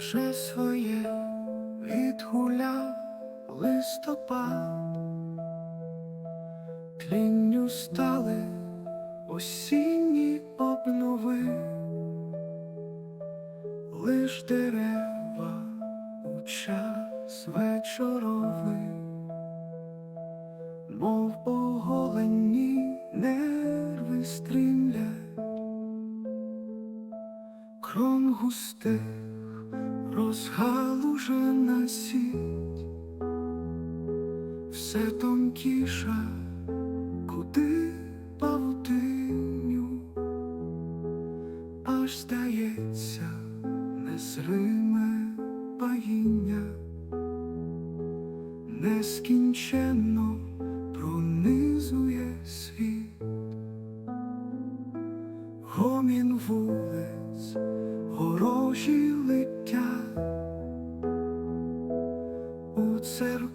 вже своє відгуляв листопад, тлінню стали осінні обнови, лиш дерева у час вечоровий, мов оголені нерви стрімлять, кром густих розгалужена сіть, все тонкіша, куди павутиню, аж здається незриме паїння, нескінченно пронизує світ,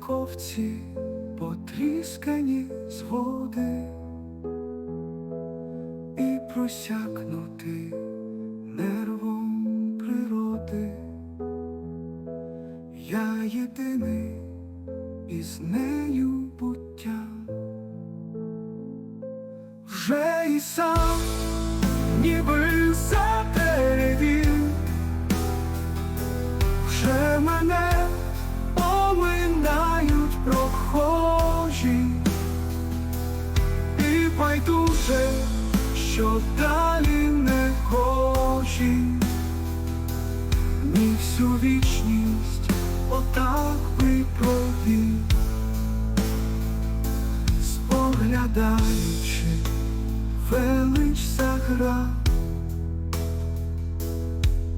церковці потріскані зводи і просякнути нервом природи. Я єдиний із нею буття, вже і сам що далі не гожі, ні всю вічність отак би провів, споглядаючи велич заграв,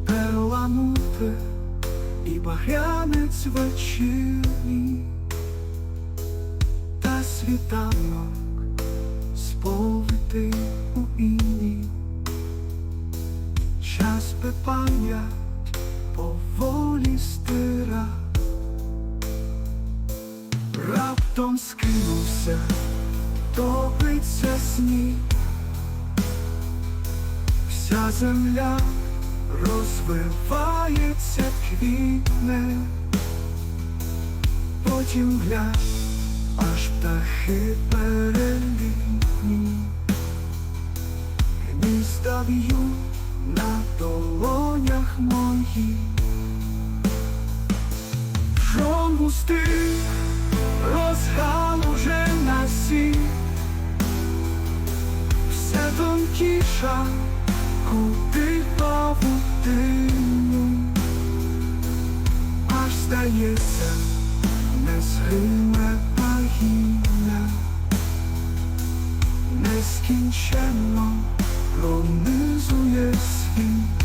перламутр і багрянець вечірній, та світанок сповитий скинувся, топиться сніг, вся земля розвивається квітне, потім глянь, аж птахи перелітні, гнізда в'ють на долонях моїх, Жон густий тонкіша, куди павутину, аж здається, незгиме пагіння, нескінченно пронизує світ.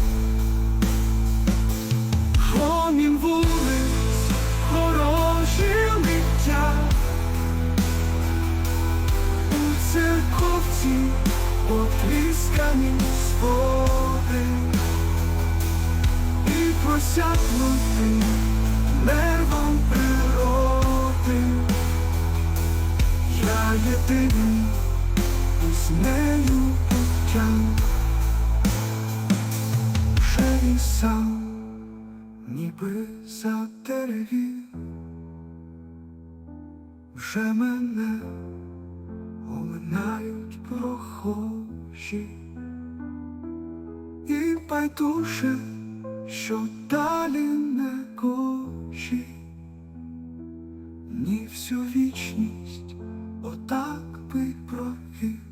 Потріскані своди і просякнути нервом природи. Я єдиний із нею буття, вже і сам, ніби за деревів, вже мене оминають прохожі байдуже, що далі не кожі, ні всю вічність отак би прохід.